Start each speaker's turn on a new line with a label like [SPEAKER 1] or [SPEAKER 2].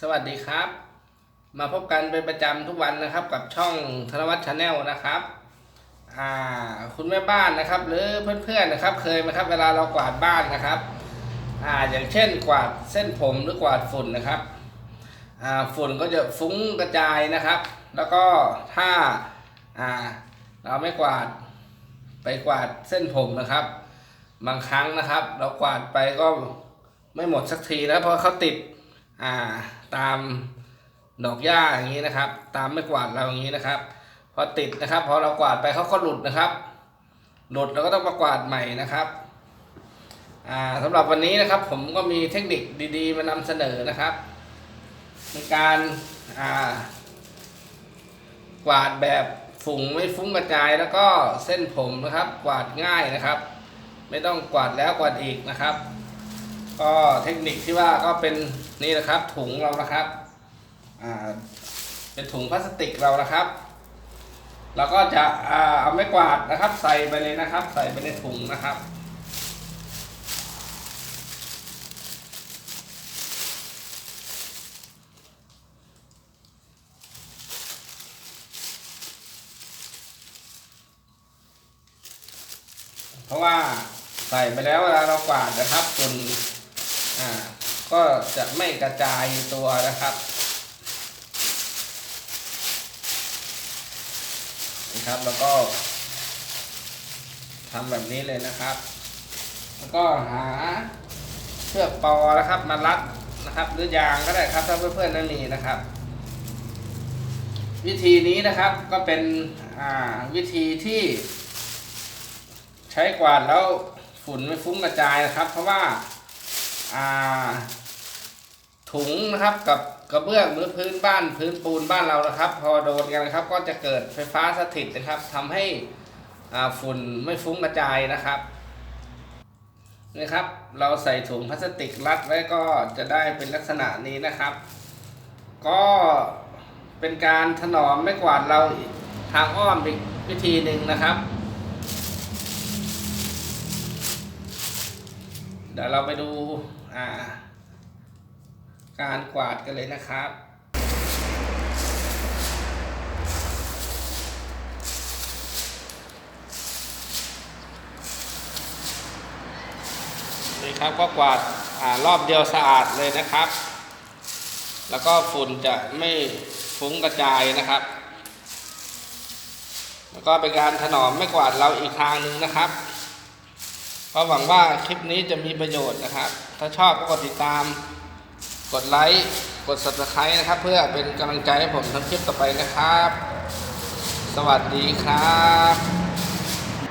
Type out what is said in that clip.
[SPEAKER 1] สวัสดีครับ มาพบกันเป็นประจำทุกวันนะครับกับช่องธนวัฒน์ชาแนลนะครับอ่าคุณแม่บ้านนะครับ หรือเพื่อนๆนะครับ เคยไหมครับ เวลาเรากวาดบ้านนะครับอ่าอย่างเช่นกวาดเส้นผมหรือกวาดฝุ่นนะครับอ่าฝุ่นก็จะฟุ้งกระจายนะครับ แล้วก็ถ้าอ่าเราไม่กวาดไปกวาดเส้นผมนะครับ บางครั้งนะครับ เรากวาดไปก็ไม่หมดสักทีนะเพราะเขาติด อ่าตามดอกหญ้าอย่างนี้นะครับ ตามไม่กวาดเราอย่างนี้นะครับ พอติดนะครับ พอเรากวาดไปเขาก็หลุดนะครับ หลุดเราก็ต้องมากวาดใหม่นะครับอ่าสำหรับวันนี้นะครับ ผมก็มีเทคนิคดีๆ มานำเสนอนะครับในการอ่ากวาดแบบฝุ่งไม่ฟุ้งกระจายแล้วก็เส้นผมนะครับ กวาดง่ายนะครับ ไม่ต้องกวาดแล้วกวาดอีกนะครับ ก็เทคนิคที่ว่าก็เป็นนี่นะครับถุงเรานะครับอ่าเป็นถุงพลาสติกเรานะครับเราก็จะอ่าเอาไม้กวาดนะครับ ใส่ไปเลยนะครับ ใส่ไปในถุงนะครับเพราะว่าใส่ไปแล้วเวลาเรากวาดนะครับฝุ่น อ่าก็จะไม่กระจายตัวนะครับนะครับแล้วก็ทำแบบนี้เลยนะครับ แล้วก็หาเชือกปอนะครับมารัดนะครับหรือยางก็ได้ครับถ้าเพื่อนๆนั่นมีนะครับ วิธีนี้นะครับก็เป็นวิธีที่ ใช้กวาดแล้วฝุ่นไม่ฟุ้งกระจายนะครับ เพราะว่า ถุงนะครับกับกระเบื้องหรือพื้นบ้านพื้นปูนบ้านเรานะครับ พอโดนกันนะครับ ก็จะเกิดไฟฟ้าสถิตนะครับทำให้ฝุ่นไม่ฟุ้งกระจายนะครับนี่ครับ เราใส่ถุงพลาสติกรัดไว้ก็จะได้เป็นลักษณะนี้นะครับ ก็เป็นการถนอมไม่กวาดเราทางอ้อมอีกวิธีหนึ่งนะครับ เดี๋ยวเราไปดูาการกวาดกันเลยนะครับนี่ครับก็กวาดอารอบเดียวสะอาดเลยนะครับ แล้วก็ฝุ่นจะไม่ฟุ้งกระจายนะครับ แล้วก็เป็นการถนอมไม่กวาดเราอีกทางหนึ่งนะครับ ก็หวังว่าคลิปนี้จะมีประโยชน์นะครับ ถ้าชอบก็กดติดตาม กดไลค์ กด subscribe นะครับ เพื่อเป็นกำลังใจให้ผมทำคลิปต่อไปนะครับ สวัสดีครับ